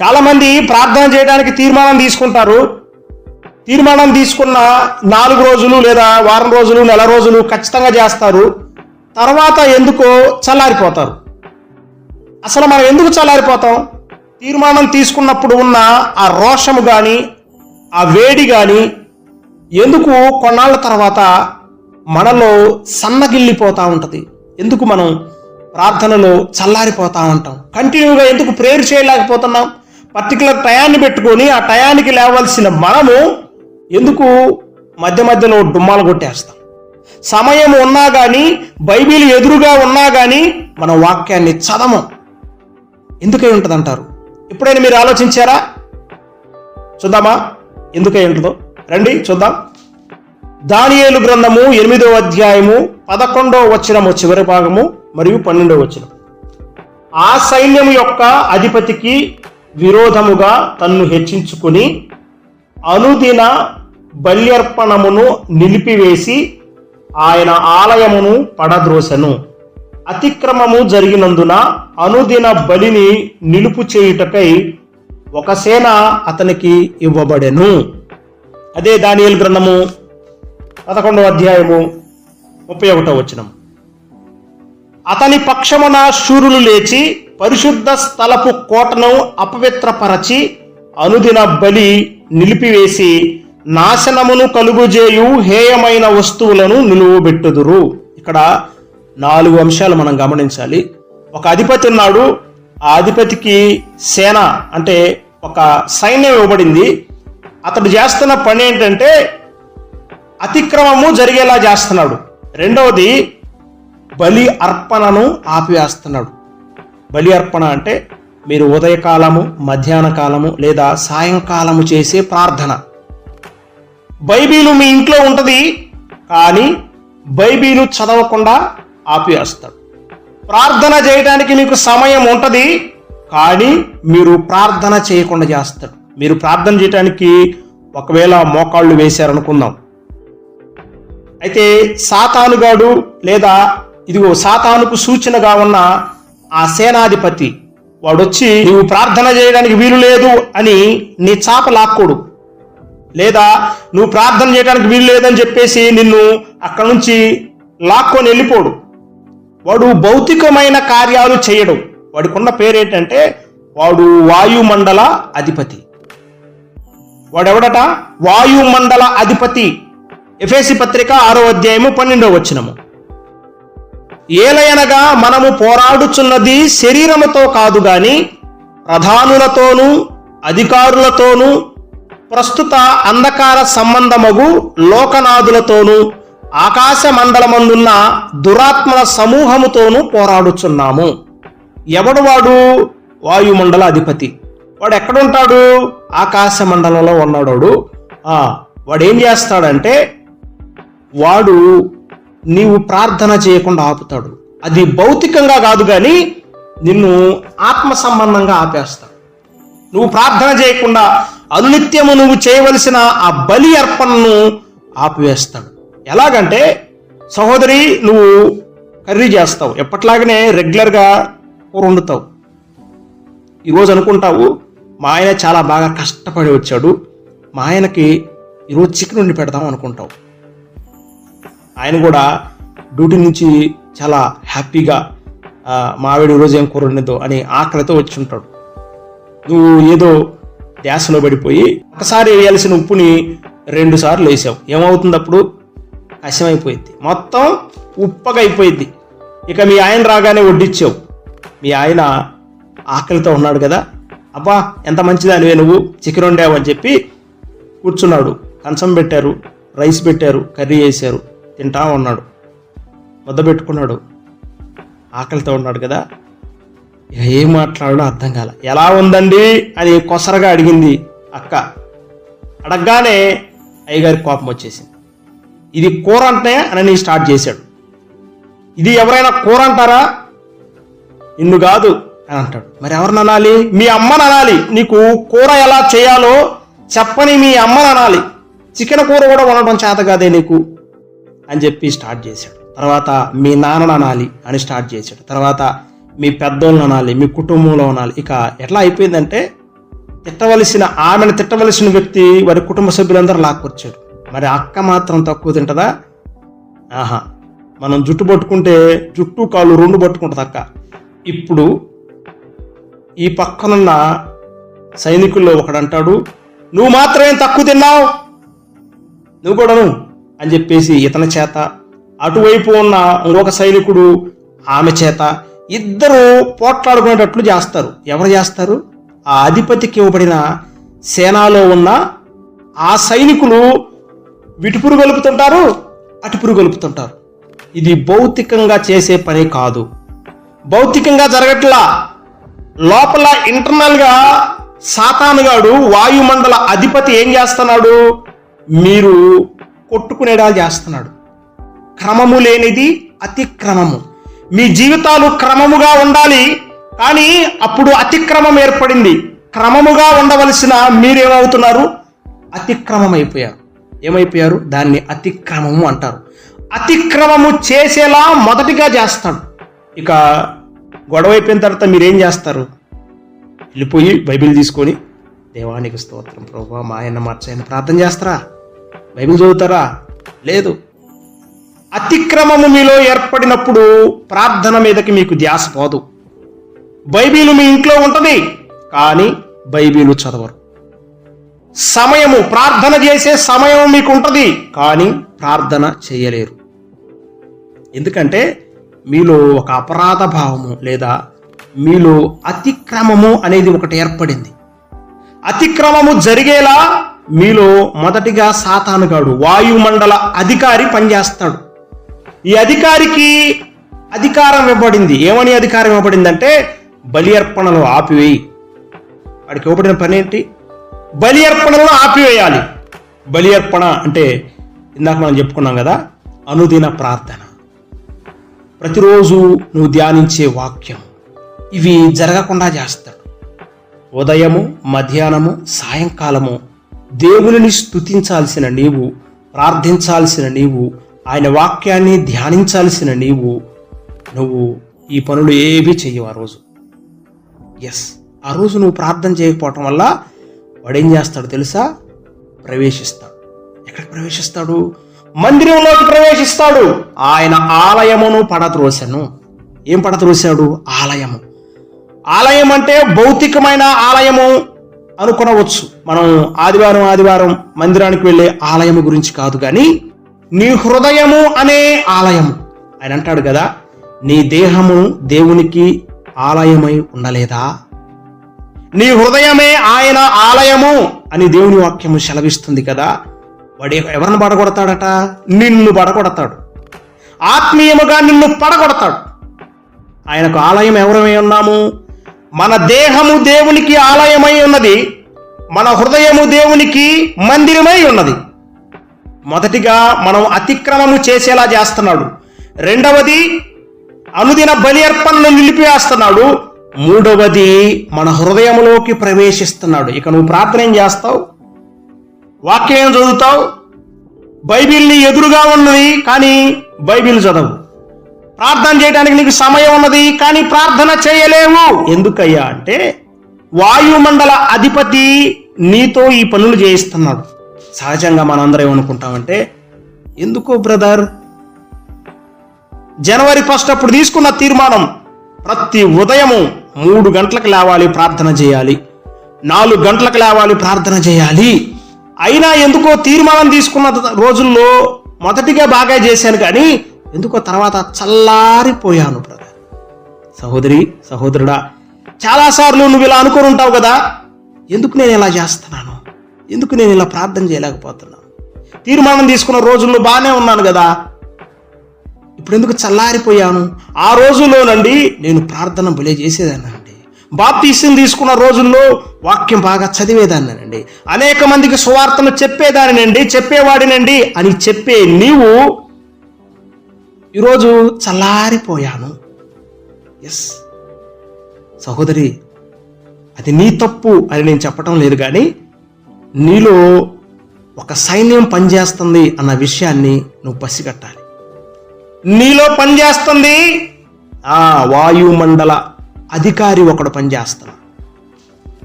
చాలామంది ప్రార్థన చేయడానికి తీర్మానం తీసుకుంటారు. తీర్మానం తీసుకున్న నాలుగు రోజులు లేదా వారం రోజులు నెల రోజులు ఖచ్చితంగా చేస్తారు. తర్వాత ఎందుకో చల్లారిపోతారు. అసలు మనం ఎందుకు చల్లారిపోతాం? తీర్మానం తీసుకున్నప్పుడు ఉన్న ఆ రోషము కానీ ఆ వేడి కానీ ఎందుకు కొన్నాళ్ళ తర్వాత మనలో సన్నగిల్లిపోతూ ఉంటుంది? ఎందుకు మనం ప్రార్థనలో చల్లారిపోతూ ఉంటాం? కంటిన్యూగా ఎందుకు ప్రేయర్ చేయలేకపోతున్నాం? పర్టికులర్ టయాన్ని పెట్టుకొని ఆ టయానికి లేవలసిన మనము ఎందుకు మధ్య మధ్యలో డుమ్మాలు కొట్టేస్తాం? సమయం ఉన్నా కానీ బైబిల్ ఎదురుగా ఉన్నా కానీ మన వాక్యాన్ని చదవం. ఎందుకై ఉంటుంది అంటారు ఎప్పుడైనా మీరు ఆలోచించారా? చూద్దామా? ఎందుకై ఉంటుందో? రండి చూద్దాం. దానియేలు గ్రంథము ఎనిమిదో అధ్యాయము పదకొండో వచనము చివరి భాగము మరియు పన్నెండో వచనం. ఆ సైన్యం యొక్క అధిపతికి విరోధముగా తన్ను హెచ్చించుకుని అనుదిన బల్యర్పణమును నిలిపివేసి ఆయన ఆలయమును పడద్రోసెను. అతిక్రమము జరిగినందున అనుదిన బలిని నిలుపు చేయుటకై ఒక సేన అతనికి ఇవ్వబడెను. అదే దానియల్ గ్రంథము పదకొండవ అధ్యాయము ముప్పై ఒకటో వచనం. అతని పక్షమున శూరులు లేచి పరిశుద్ధ స్థలపు కోటను అపవిత్రపరచి అనుదిన బలి నిలిపివేసి నాశనమును కలుగుజేయు హేయమైన వస్తువులను నిలువబెట్టుదురు. ఇక్కడ నాలుగు అంశాలు మనం గమనించాలి. ఒక అధిపతి ఉన్నాడు. ఆ అధిపతికి సేన అంటే ఒక సైన్యం ఇవ్వబడింది. అతడు చేస్తున్న పని ఏంటంటే అతిక్రమము జరిగేలా చేస్తున్నాడు. రెండవది బలి అర్పణను ఆపివేస్తున్నాడు. బలి అర్పణ అంటే మీరు ఉదయకాలము మధ్యాహ్న కాలము లేదా సాయంకాలము చేసే ప్రార్థన. బైబిలు మీ ఇంట్లో ఉంటుంది కానీ బైబిలు చదవకుండా ఆపివేస్తాడు ప్రార్థన చేయడానికి మీకు సమయం ఉంటుంది కానీ మీరు ప్రార్థన చేయకుండా చేస్తాడు. మీరు ప్రార్థన చేయడానికి ఒకవేళ మోకాళ్ళు వేశారనుకుందాం. అయితే సాతానుగాడు లేదా ఇదిగో సాతానుకు సూచనగా ఉన్న ఆ సేనాధిపతి. వాడొచ్చి నువ్వు ప్రార్థన చేయడానికి వీలు లేదు అని నీ చాప లాక్కోడు. లేదా నువ్వు ప్రార్థన చేయడానికి వీలు లేదని చెప్పేసి నిన్ను అక్కడ నుంచి లాక్కొని వెళ్ళిపోడు. వాడు భౌతికమైన కార్యాలు చేయడు. వాడికున్న పేరేంటంటే వాడు వాయుమండల అధిపతి. వాడెవడట? వాయుమండల అధిపతి. ఎఫేసి పత్రిక ఆరో అధ్యాయము పన్నెండో వచ్చినము ఏలయనగా మనము పోరాడుచున్నది శరీరముతో కాదు గాని ప్రధానులతోనూ అధికారులతోనూ ప్రస్తుత అంధకార సంబంధమగు లోకనాథులతోనూ ఆకాశ మండలమందున్న దురాత్మల సమూహముతోనూ పోరాడుచున్నాము. ఎవడు వాడు? వాయుమండల అధిపతి. వాడు ఎక్కడుంటాడు ఆకాశ మండలంలో ఉన్నాడు వాడు ఏం చేస్తాడంటే వాడు నీవు ప్రార్థన చేయకుండా ఆపుతాడు. అది భౌతికంగా కాదు కానీ నిన్ను ఆత్మ సంబంధంగా ఆపేస్తాడు. నువ్వు ప్రార్థన చేయకుండా అనునిత్యము నువ్వు చేయవలసిన ఆ బలి అర్పణను ఆపివేస్తాడు. ఎలాగంటే సహోదరి నువ్వు కర్రీ చేస్తావు. ఎప్పట్లాగనే రెగ్యులర్గా కూర వండుతావు. ఈరోజు అనుకుంటావు మా ఆయన చాలా బాగా కష్టపడి వచ్చాడు. మా ఆయనకి ఈరోజు చికెన్ వండి పెడదాం అనుకుంటావు. ఆయన కూడా డ్యూటీ నుంచి చాలా హ్యాపీగా మావిడి రోజు ఈరోజు ఏం కూర ఉండదు అని ఆకలితో వచ్చి ఉంటాడు. నువ్వు ఏదో ధ్యాసలో పడిపోయి ఒకసారి వేయాల్సిన ఉప్పుని రెండు సార్లు వేసావు. ఏమవుతుంది అప్పుడు? కషమైపోయింది మొత్తం ఉప్పగా అయిపోయింది ఇక మీ ఆయన రాగానే వడ్డిచ్చావు. మీ ఆయన ఆకలితో ఉన్నాడు కదా. అబ్బా ఎంత మంచిదానివే నువ్వు. చికెన్ వండావు అని చెప్పి కూర్చున్నాడు. కంచం పెట్టారు రైస్ పెట్టారు కర్రీ వేశారు తింటా ఉన్నాడు. ముద్ద పెట్టుకున్నాడు. ఆకలితో ఉన్నాడు కదా. ఇక ఏం మాట్లాడో అర్థం కాల. ఎలా ఉందండి? అని కొసరగా అడిగింది అక్క. అడగగానే అయ్యగారి కోపం వచ్చేసింది. ఇది కూర అంటే అని స్టార్ట్ చేశాడు. ఇది ఎవరైనా కూర అంటారా? నిన్ను కాదు అని అంటాడు. మరి ఎవరిని అనాలి? మీ అమ్మని అనాలి. నీకు కూర ఎలా చేయాలో చెప్పని మీ అమ్మని అనాలి. చికెన్ కూర కూడా వండటం చేత కాదే నీకు. అని చెప్పి స్టార్ట్ చేశాడు. తర్వాత మీ నాన్న అనాలి అని స్టార్ట్ చేశాడు. తర్వాత మీ పెద్దోళ్ళు అనాలి మీ కుటుంబంలో అనాలి. ఇక ఎట్లా అయిపోయిందంటే తిట్టవలసిన ఆమెను తిట్టవలసిన వ్యక్తి వారి కుటుంబ సభ్యులందరూ లాక్కొచ్చాడు మరి అక్క మాత్రం తక్కువ తింటదా? ఆహా. మనం జుట్టు పట్టుకుంటే జుట్టు కాళ్ళు రెండు పట్టుకుంటుంది అక్క. ఇప్పుడు ఈ పక్కనున్న సైనికుల్లో ఒకడంటాడు నువ్వు మాత్రమే తక్కువ తిన్నావు. నువ్వు కూడాను అని చెప్పేసి ఇతని చేత అటువైపు ఉన్న ఇంకొక సైనికుడు ఆమె చేత ఇద్దరు పోట్లాడుకునేటట్లు చేస్తారు. ఎవరు చేస్తారు? ఆ అధిపతికి ఇవ్వబడిన సేనాలో ఉన్న ఆ సైనికులు విటుపురు గలుపుతుంటారు అటుపురు గలుపుతుంటారు. ఇది భౌతికంగా చేసే పని కాదు. భౌతికంగా జరగట్లా. లోపల ఇంటర్నల్గా సాతానుగాడు వాయుమండల అధిపతి ఏం చేస్తున్నాడు? మీరు కొట్టుకునేలా చేస్తున్నాడు. క్రమము లేనిది అతిక్రమము. మీ జీవితాలు క్రమముగా ఉండాలి కానీ అప్పుడు అతిక్రమం ఏర్పడింది. క్రమముగా ఉండవలసిన మీరేమవుతున్నారు? అతిక్రమం అయిపోయారు ఏమైపోయారు? దాన్ని అతిక్రమము అంటారు. అతిక్రమము చేసేలా మొదటిగా చేస్తాడు. ఇక గొడవ అయిపోయిన తర్వాత మీరేం చేస్తారు? వెళ్ళిపోయి బైబిల్ తీసుకొని దేవానికి స్తోత్రం ప్రభా మా ఆయన మార్చాయని ప్రార్థన చేస్తారా? బైబిల్ చదువుతారా? లేదు. అతిక్రమము మీలో ఏర్పడినప్పుడు ప్రార్థన మీదకి మీకు ధ్యాస పోదు. బైబిల్ మీ ఇంట్లో ఉంటుంది కానీ బైబిల్ చదవరు. సమయము ప్రార్థన చేసే సమయం మీకు ఉంటుంది కానీ ప్రార్థన చేయలేరు. ఎందుకంటే మీలో ఒక అపరాధ భావము లేదా మీలో అతిక్రమము అనేది ఒకటి ఏర్పడింది. అతిక్రమము జరిగేలా మీలో మొదటిగా సాతానుగాడు వాయుమండల అధికారి పనిచేస్తాడు. ఈ అధికారికి అధికారం ఇవ్వబడింది. ఏమని అధికారం ఇవ్వబడిందంటే బలి అర్పణలు ఆపివేయి. వాడికి ఇవ్వబడిన పని ఏంటి? బలి అర్పణలను ఆపివేయాలి. బలి అర్పణ అంటే ఇందాక మనం చెప్పుకున్నాం కదా అనుదిన ప్రార్థన. ప్రతిరోజు నువ్వు ధ్యానించే వాక్యం. ఇవి జరగకుండా చేస్తాడు. ఉదయము మధ్యాహ్నము సాయంకాలము దేవుని స్తుతించాల్సిన నీవు ప్రార్థించాల్సిన నీవు ఆయన వాక్యాన్ని ధ్యానించాల్సిన నీవు నువ్వు ఈ పనులు ఏవి చెయ్యవు ఆ రోజు. ఎస్ ఆ రోజు నువ్వు ప్రార్థన చేయకపోవటం వల్ల వాడేం చేస్తాడు తెలుసా? ప్రవేశిస్తాడు. ఎక్కడ ప్రవేశిస్తాడు? మందిరంలోకి ప్రవేశిస్తాడు. ఆయన ఆలయమును పడద్రోసెను. ఏం పడద్రోశాడు ఆలయము. ఆలయం అంటే భౌతికమైన ఆలయము. అనుకునవచ్చు. మనం ఆదివారం ఆదివారం మందిరానికి వెళ్ళే ఆలయము గురించి కాదు కానీ నీ హృదయము అనే ఆలయము. ఆయన అంటాడు కదా నీ దేహము దేవునికి ఆలయమై ఉండలేదా? నీ హృదయమే ఆయన ఆలయము అని దేవుని వాక్యము సెలవిస్తుంది కదా వాడు ఎవరిని పడగొడతాడట? నిన్ను పడగొడతాడు. ఆత్మీయముగా నిన్ను పడగొడతాడు. ఆయనకు ఆలయం ఎవరమై ఉన్నాము? మన దేహము దేవునికి ఆలయమై ఉన్నది మన హృదయము దేవునికి మందిరమై ఉన్నది. మొదటిగా మనం అతిక్రమము చేసేలా చేస్తున్నాడు. రెండవది అనుదిన బలి అర్పణను నిలిపివేస్తున్నాడు. మూడవది మన హృదయంలోకి ప్రవేశిస్తున్నాడు. ఇక నువ్వు ప్రార్థన ఏం చేస్తావు? వాక్యం చదువుతావు? బైబిల్ని ఎదురుగా ఉన్నది కానీ బైబిల్ చదవు. ప్రార్థన చేయడానికి నీకు సమయం ఉన్నది కానీ ప్రార్థన చేయలేవు. ఎందుకయ్యా అంటే వాయుమండల అధిపతి నీతో ఈ పనులు చేయిస్తున్నాడు. సహజంగా మనందరం ఏమనుకుంటామంటే ఎందుకో బ్రదర్ జనవరి ఫస్ట్ అప్పుడు తీసుకున్న తీర్మానం ప్రతి ఉదయము మూడు గంటలకు లేవాలి ప్రార్థన చేయాలి. నాలుగు గంటలకు లేవాలి ప్రార్థన చేయాలి. అయినా ఎందుకో తీర్మానం తీసుకున్న రోజుల్లో మొదటిగా బాగా చేశాను కానీ ఎందుకో తర్వాత చల్లారిపోయాను బ్రదర్ సహోదరి సహోదరుడా చాలాసార్లు నువ్వు ఇలా అనుకుని ఉంటావు కదా? ఎందుకు నేను ఇలా చేస్తున్నాను? ఎందుకు నేను ఇలా ప్రార్థన చేయలేకపోతున్నాను? తీర్మానం తీసుకున్న రోజుల్లో బాగానే ఉన్నాను కదా? ఇప్పుడు ఎందుకు చల్లారిపోయాను? ఆ రోజుల్లోనండి నేను ప్రార్థన బలే చేసేదానండి బాప్తీసం తీసుకున్న రోజుల్లో వాక్యం బాగా చదివేదాన్నండి. అనేక మందికి సువార్తను చెప్పేదానినండి చెప్పేవాడినండి అని చెప్పే నీవు ఈరోజు చల్లారిపోయాను. ఎస్ సహోదరి అది నీ తప్పు అని నేను చెప్పటం లేదు కానీ నీలో ఒక సైన్యం పనిచేస్తుంది అన్న విషయాన్ని నువ్వు పసిగట్టాలి. నీలో పనిచేస్తుంది ఆ వాయుమండల అధికారి ఒకడు పనిచేస్తున్నాడు.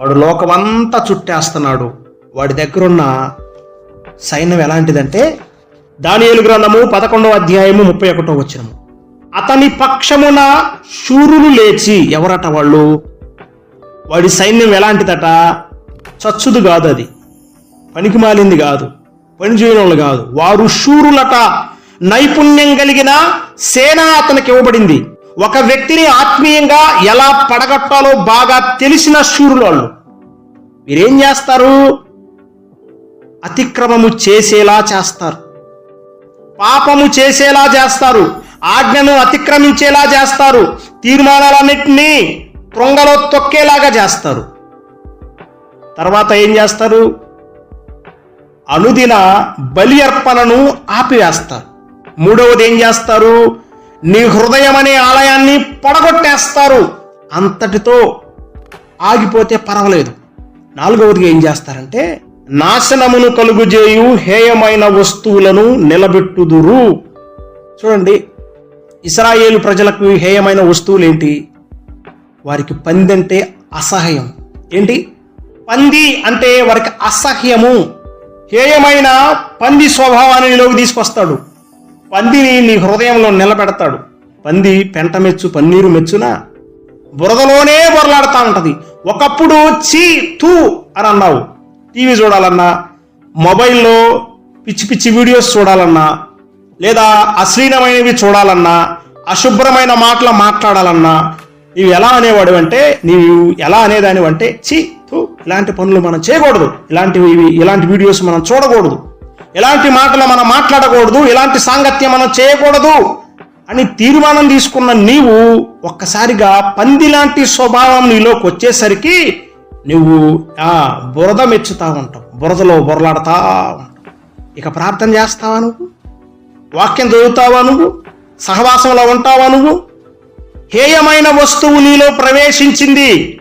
వాడు లోకమంతా చుట్టేస్తున్నాడు. వాడి దగ్గరున్న సైన్యం ఎలాంటిదంటే దానియేలు గ్రంథము పదకొండవ అధ్యాయము ముప్పై ఒకటో వచ్చినము అతని పక్షమున శూరులు లేచి ఎవరట వాళ్ళు? వాడి సైన్యం ఎలాంటిదట? చచ్చుదు కాదు అది. పనికి మాలింది కాదు. పని చేయడం కాదు. వారు శూరులట నైపుణ్యం కలిగిన సేన అతనికి ఇవ్వబడింది. ఒక వ్యక్తిని ఆత్మీయంగా ఎలా పడగట్టాలో బాగా తెలిసిన శూరులు వాళ్ళు. మీరేం చేస్తారు? అతిక్రమము చేసేలా చేస్తారు. పాపము చేసేలా చేస్తారు. ఆజ్ఞను అతిక్రమించేలా చేస్తారు. తీర్మానాలన్నింటినీ తొంగలో తొక్కేలాగా చేస్తారు. తర్వాత ఏం చేస్తారు? అనుదిన బలి అర్పణను ఆపివేస్తారు. మూడవది ఏం చేస్తారు? నీ హృదయం అనే ఆలయాన్ని పడగొట్టేస్తారు. అంతటితో ఆగిపోతే పర్వాలేదు. నాలుగవదిగా ఏం చేస్తారంటే నాశనమును కలుగుజేయు హేయమైన వస్తువులను నిలబెట్టుదురు. చూడండి ఇస్రాయేలు ప్రజలకు హేయమైన వస్తువులు ఏంటి వారికి పంది అంటే అసహ్యం. ఏంటి? పంది అంటే వారికి అసహ్యము. హేయమైన పంది స్వభావాన్ని నీలోకి తీసుకొస్తాడు. పందిని నీ హృదయంలో నిలబెడతాడు. పంది పెంట మెచ్చు పన్నీరు మెచ్చునా? బురదలోనే బొరలాడుతూ ఉంటుంది. ఒకప్పుడు చీ తూ అని అన్నావు. టీవీ చూడాలన్నా మొబైల్లో పిచ్చి పిచ్చి వీడియోస్ చూడాలన్నా లేదా అశ్లీలమైనవి చూడాలన్నా అశుభ్రమైన మాటలు మాట్లాడాలన్నా నీవు ఎలా అనేవాడు అంటే నీవు ఎలా అనేదాని అంటే చి తూ ఇలాంటి పనులు మనం చేయకూడదు. ఇలాంటివి ఇవి- ఇలాంటి వీడియోస్ మనం చూడకూడదు. ఇలాంటి మాటలు మనం మాట్లాడకూడదు. ఇలాంటి సాంగత్యం మనం చేయకూడదు అని తీర్మానం తీసుకున్న నీవు ఒక్కసారిగా పంది లాంటి స్వభావం నీలోకి వచ్చేసరికి నువ్వు ఆ బురద మెచ్చుతా ఉంటావు. బురదలో బొరలాడుతా ఉంటావు. ఇక ప్రార్థన చేస్తావా నువ్వు? వాక్యం చదువుతావా నువ్వు? సహవాసంలో ఉంటావా నువ్వు? హేయమైన వస్తువు నీలో ప్రవేశించింది.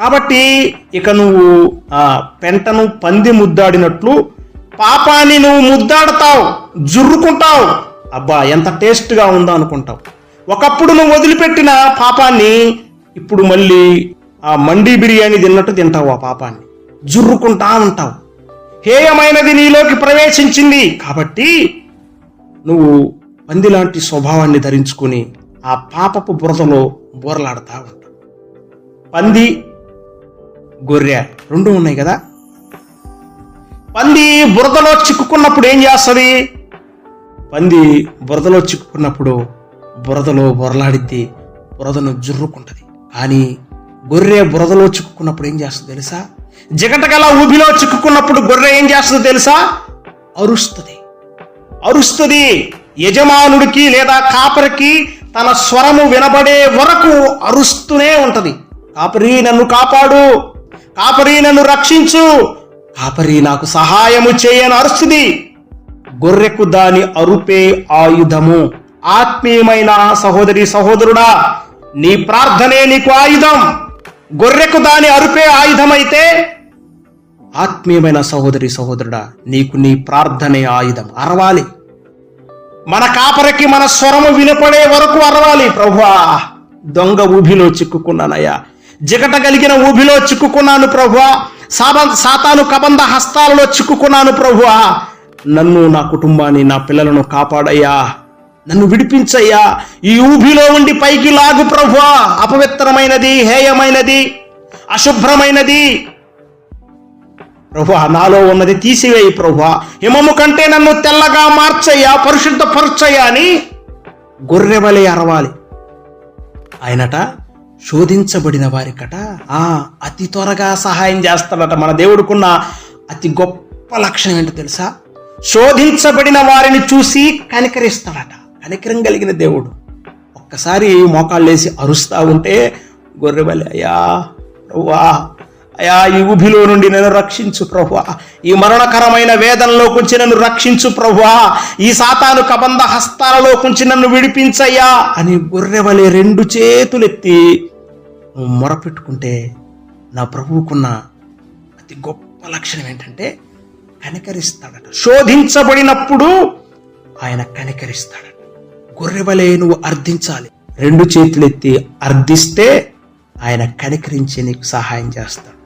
కాబట్టి ఇక నువ్వు ఆ పెంటను పంది ముద్దాడినట్లు పాపాన్ని నువ్వు ముద్దాడతావు జుర్రుకుంటావు. అబ్బా ఎంత టేస్ట్గా ఉందో అనుకుంటావు ఒకప్పుడు నువ్వు వదిలిపెట్టిన పాపాన్ని ఇప్పుడు మళ్ళీ ఆ మండీ బిర్యానీ తిన్నట్టు తింటావు ఆ పాపాన్ని. జుర్రుకుంటా ఉంటావు. హేయమైనది నీలోకి ప్రవేశించింది. కాబట్టి నువ్వు పంది లాంటి స్వభావాన్ని ధరించుకుని ఆ పాపపు బురదలో బోరలాడుతూ ఉంటావు. పంది గొర్రె రెండు ఉన్నాయి కదా? పంది బురదలో చిక్కుకున్నప్పుడు ఏం చేస్తుంది? పంది బురదలో చిక్కుకున్నప్పుడు బురదలో బొరలాడిద్ది బురదను జుర్రుకుంటది. కానీ గొర్రె బురదలో చిక్కుకున్నప్పుడు ఏం చేస్తుంది తెలుసా? జగటగల ఊబిలో చిక్కుకున్నప్పుడు గొర్రె ఏం చేస్తుందో తెలుసా? అరుస్తుంది. అరుస్తుంది. యజమానుడికి లేదా కాపరికి తన స్వరము వినబడే వరకు అరుస్తూనే ఉంటది. కాపరి నన్ను కాపాడు. కాపరి నన్ను రక్షించు. కాపరి నాకు సహాయము చేయని అరుస్తుంది. గొర్రెకు దాని అరుపే ఆయుధము. ఆత్మీయమైన సహోదరి సహోదరుడా నీ ప్రార్థనే నీకు ఆయుధం. గొర్రెకు దాని అరుపే ఆయుధమైతే ఆత్మీయమైన సహోదరి సహోదరుడా నీకు నీ ప్రార్థనే ఆయుధం. అరవాలి. మన కాపరికి మన స్వరము వినపడే వరకు అరవాలి ప్రభువా. దొంగ ఊబిలో చిక్కుకున్నానయ్యా. జిగట కలిగిన ఊబిలో చిక్కుకున్నాను ప్రభువా. సాబ సాతాను కబంధ హస్తాలలో చిక్కుకున్నాను ప్రభువా. నన్ను నా కుటుంబాన్ని నా పిల్లలను కాపాడయ్యా. నన్ను విడిపించయ్యా. ఈ ఊబిలో ఉండి పైకి లాగు ప్రభువా. అపవిత్రమైనది హేయమైనది అశుభ్రమైనది. ప్రభువా నాలో ఉన్నది తీసివేయి ప్రభువా. హిమము కంటే నన్ను తెల్లగా మార్చయ్యా పరిశుద్ధపరచయ్యా అని గొర్రెవలే అరవాలి. ఆయనట శోధించబడిన వారికట ఆ అతి త్వరగా సహాయం చేస్తాడట. మన దేవుడుకున్న అతి గొప్ప లక్షణం ఏంటో తెలుసా? శోధించబడిన వారిని చూసి కనికరిస్తాడట. కనికరం కలిగిన దేవుడు. ఒక్కసారి మోకాళ్ళేసి అరుస్తా ఉంటే గొర్రెబలి అయ్యా ప్రభువా అయా ఈ ఉభిలో నుండి నన్ను రక్షించు ప్రభువా ఈ మరణకరమైన వేదనలో కొంచి నన్ను రక్షించు ప్రభువా ఈ సాతాను కబంధ హస్తాలలో కొంచి నన్ను విడిపించయ్యా. అని గొర్రెవలే రెండు చేతులెత్తి మొరపెట్టుకుంటే నా ప్రభువుకున్న అతి గొప్ప లక్షణం ఏంటంటే కనికరిస్తాడట. శోధించబడినప్పుడు ఆయన కనికరిస్తాడు గొర్రెవలే నువ్వు అర్థించాలి. రెండు చేతులెత్తి అర్థిస్తే ఆయన కనికరించి నీకు సహాయం చేస్తాడు.